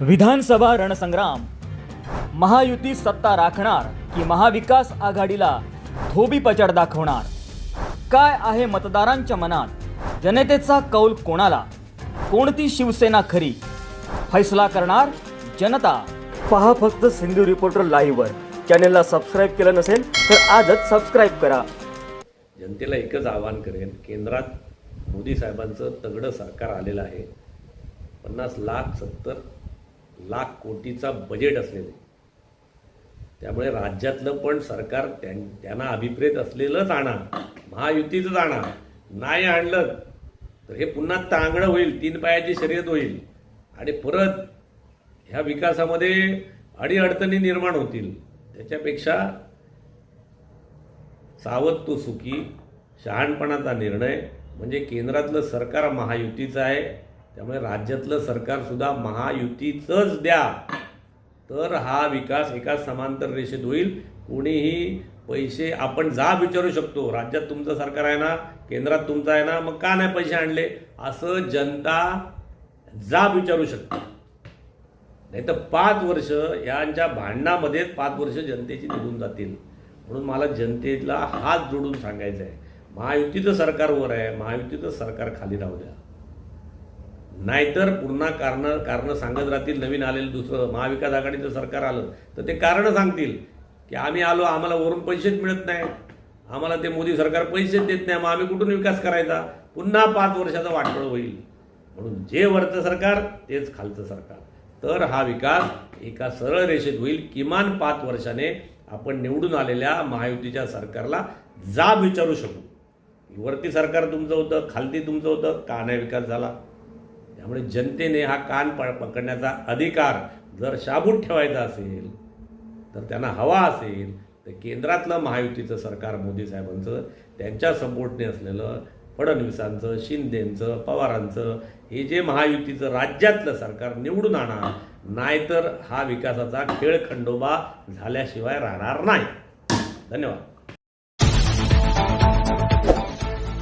विधानसभा रणसंग्राम. महायुती सत्ता राखणार की महाविकास आघाडीला धोबी पचड दाखवणार? काय आहे मतदारांच्या मनात? जनतेचा कौल कोणाला? कोणती शिवसेना खरी? फैसला करणार जनता. पहा फक्त सिंधू रिपोर्टर लाईव्हवर. चॅनेलला सबस्क्राईब केलं नसेल तर आजच सबस्क्राईब करा. जनतेला एकच आवाहन करेन केंद्रात मोदी साहेबांचं तगडं सरकार आलेलं आहे. पन्नास लाख सत्तर लाख कोटीचा बजेट असलेलं आहे. त्यामुळे राज्यातलं पण सरकार त्यां त्यांना अभिप्रेत असलेलंच आणा महायुतीचंच आणा नाही आणलं तर हे पुन्हा तांगडं होईल तीन पायाची शर्यत होईल. आणि परत ह्या विकासामध्ये अडीअडचणी निर्माण होतील. त्याच्यापेक्षा सावध तो सुखी शहाणपणाचा निर्णय म्हणजे केंद्रातलं सरकार महायुतीचं आहे त्यामुळे राज्यातलं सरकार सुद्धा महायुतीचंच द्या. तर हा विकास एका समांतर रेषेत होईल. कोणीही पैसे आपण जा विचारू शकतो. राज्यात तुमचं सरकार आहे ना केंद्रात तुमचं आहे ना मग का नाही पैसे आणले? असं जनता जा विचारू शकते. नाही तर पाच वर्ष यांच्या भांडणामध्येच पाच वर्ष जनतेची निघून जातील. म्हणून मला जनतेला हात जोडून सांगायचं आहे महायुतीचं सरकार वर आहे. महायुतीचं सरकार खाली राहू द्या. नाहीतर पुन्हा कारणं कारणं सांगत राहतील नवीन आलेलं दुसरं महाविकास आघाडीचं सरकार आलं तर ते कारणं सांगतील की आम्ही आलो आम्हाला वरून पैसेच मिळत नाही. आम्हाला ते मोदी सरकार पैसेच देत नाही मग आम्ही कुठून विकास करायचा? पुन्हा पाच वर्षाचा वाटोळ होईल. म्हणून जे वरचं सरकार तेच खालचं सरकार. तर हा विकास एका सरळ रेषेत होईल. किमान पाच वर्षाने आपण निवडून आलेल्या महायुतीच्या सरकारला जाब विचारू शकू. वरती सरकार तुमचं होतं खालती तुमचं होतं का नाही विकास झाला? त्यामुळे जनतेने हा कान प पकडण्याचा अधिकार जर शाबूत ठेवायचा असेल तर त्यांना हवा असेल तर केंद्रातलं महायुतीचं सरकार मोदी साहेबांचं त्यांच्या सपोर्टने असलेलं फडणवीसांचं शिंदेंचं पवारांचं हे जे महायुतीचं राज्यातलं सरकार निवडून आणा नाहीतर हा विकासाचा खेळ खंडोबा झाल्याशिवाय राहणार नाही. धन्यवाद.